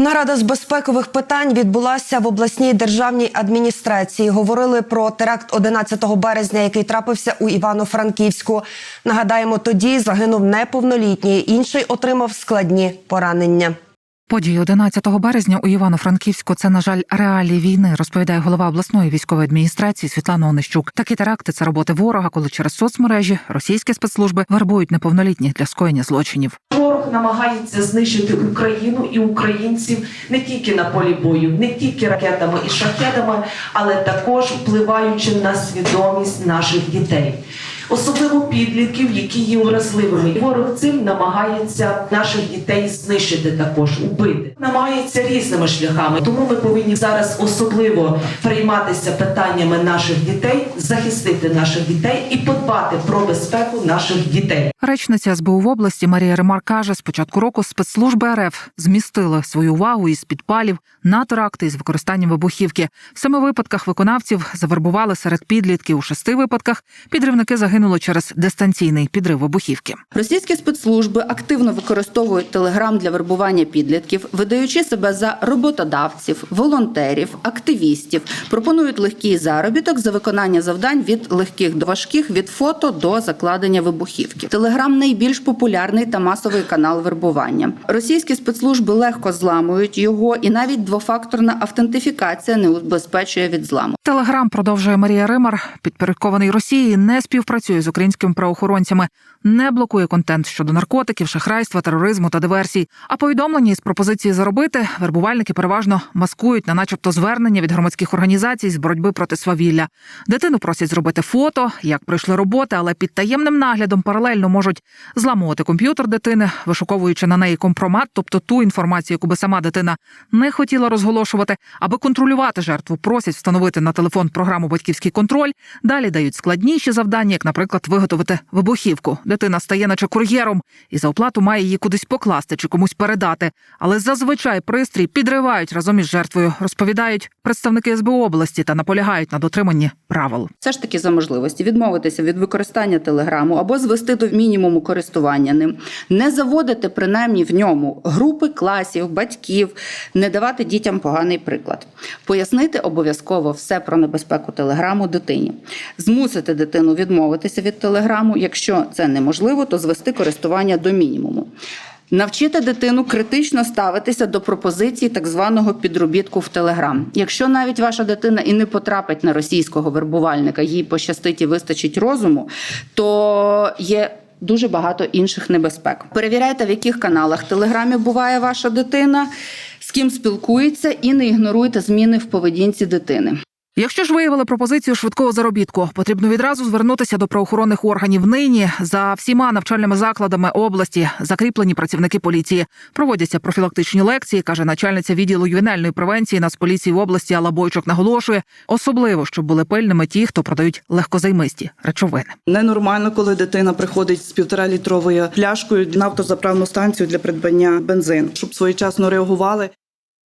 Нарада з безпекових питань відбулася в обласній державній адміністрації. Говорили про теракт 11 березня, який трапився у Івано-Франківську. Нагадаємо, тоді загинув неповнолітній, інший отримав складні поранення. Події 11 березня у Івано-Франківську це, на жаль, реалії війни, розповідає голова обласної військової адміністрації Світлана Онищук. Такі теракти це роботи ворога, коли через соцмережі російські спецслужби вербують неповнолітніх для скоєння злочинів. Намагається знищити Україну і українців не тільки на полі бою, не тільки ракетами і шахедами, але також впливаючи на свідомість наших дітей. Особливо підлітків, які є вразливими. І Ворог цим намагається наших дітей знищити також, убити. Намагається різними шляхами. Тому ми повинні зараз особливо прийматися питаннями наших дітей, захистити наших дітей і подбати про безпеку наших дітей. Речниця СБУ в області Марія Ремар каже, з початку року спецслужби РФ змістили свою увагу із підпалів на теракти із використанням вибухівки. В семи випадках виконавців завербували серед підлітків. У шести випадках підривники загинули через дистанційний підрив вибухівки. Російські спецслужби активно використовують телеграм для вербування підлітків, видаючи себе за роботодавців, волонтерів, активістів, пропонують легкий заробіток за виконання завдань від легких до важких, від фото до закладення вибухівки. Телеграм найбільш популярний та масовий канал вербування. Російські спецслужби легко зламують його, і навіть двофакторна автентифікація не убезпечує від зламу. Телеграм продовжує Марія Римар, підпорядкований Росії, не співпрацює з українськими правоохоронцями, не блокує контент щодо наркотиків, шахрайства, тероризму та диверсій. А повідомлення із пропозиції заробити вербувальники переважно маскують на, начебто, звернення від громадських організацій з боротьби проти свавілля. Дитину просять зробити фото, як пройшли роботи, але під таємним наглядом паралельно можуть зламувати комп'ютер дитини, вишуковуючи на неї компромат, тобто ту інформацію, яку би сама дитина не хотіла розголошувати, аби контролювати жертву, просять встановити на телефон програму батьківський контроль. Далі дають складніші завдання, як, наприклад, виготовити вибухівку. Дитина стає, наче кур'єром, і за оплату має її кудись покласти чи комусь передати. Але зазвичай пристрій підривають разом із жертвою, розповідають представники СБУ області та наполягають на дотриманні правил. Все ж таки за можливості відмовитися від використання телеграму або звести до мінімуму користування ним, не заводити принаймні в ньому групи класів, батьків, не давати дітям поганий приклад, пояснити обов'язково все про небезпеку телеграму дитині, змусити дитину відмовитися від телеграму. Якщо це неможливо, то звести користування до мінімуму. Навчити дитину критично ставитися до пропозиції так званого підробітку в Телеграм. Якщо навіть ваша дитина і не потрапить на російського вербувальника, їй пощастить і вистачить розуму, то є. Дуже багато інших небезпек. Перевіряйте, в яких каналах Телеграмі буває ваша дитина, з ким спілкується, і не ігноруйте зміни в поведінці дитини. Якщо ж виявили пропозицію швидкого заробітку, потрібно відразу звернутися до правоохоронних органів. Нині за всіма навчальними закладами області закріплені працівники поліції. Проводяться профілактичні лекції, каже начальниця відділу ювенальної превенції Нацполіції в області Алла Бойчук наголошує, особливо щоб були пильними ті, хто продають легкозаймисті речовини. Ненормально, коли дитина приходить з півтора літровою пляшкою на автозаправну станцію для придбання бензину, щоб своєчасно реагували